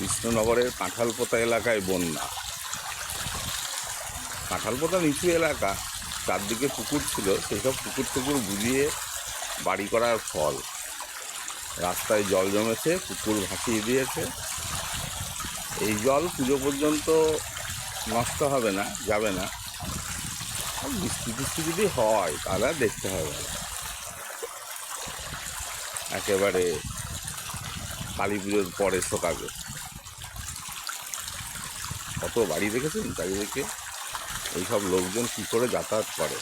কৃষ্ণনগরের কাঁঠালপোতা এলাকায় বন্যা। কাঁঠালপোতা নিচু এলাকা, চারদিকে পুকুর ছিল, সেসব পুকুর টুকুর বুঝিয়ে বাড়ি করার ফল। রাস্তায় জল জমেছে, পুকুর ভাসিয়ে দিয়েছে। এই জল পুজো পর্যন্ত নষ্ট হবে না, যাবে না। বৃষ্টি টিষ্টি যদি হয়, তাহলে দেখতে হবে একেবারে কালী পুজোর পরে শোকাবে। কত বাড়ি দেখেছেন চারিদিকে? এইসব লোকজন কী করে যাতায়াত করে?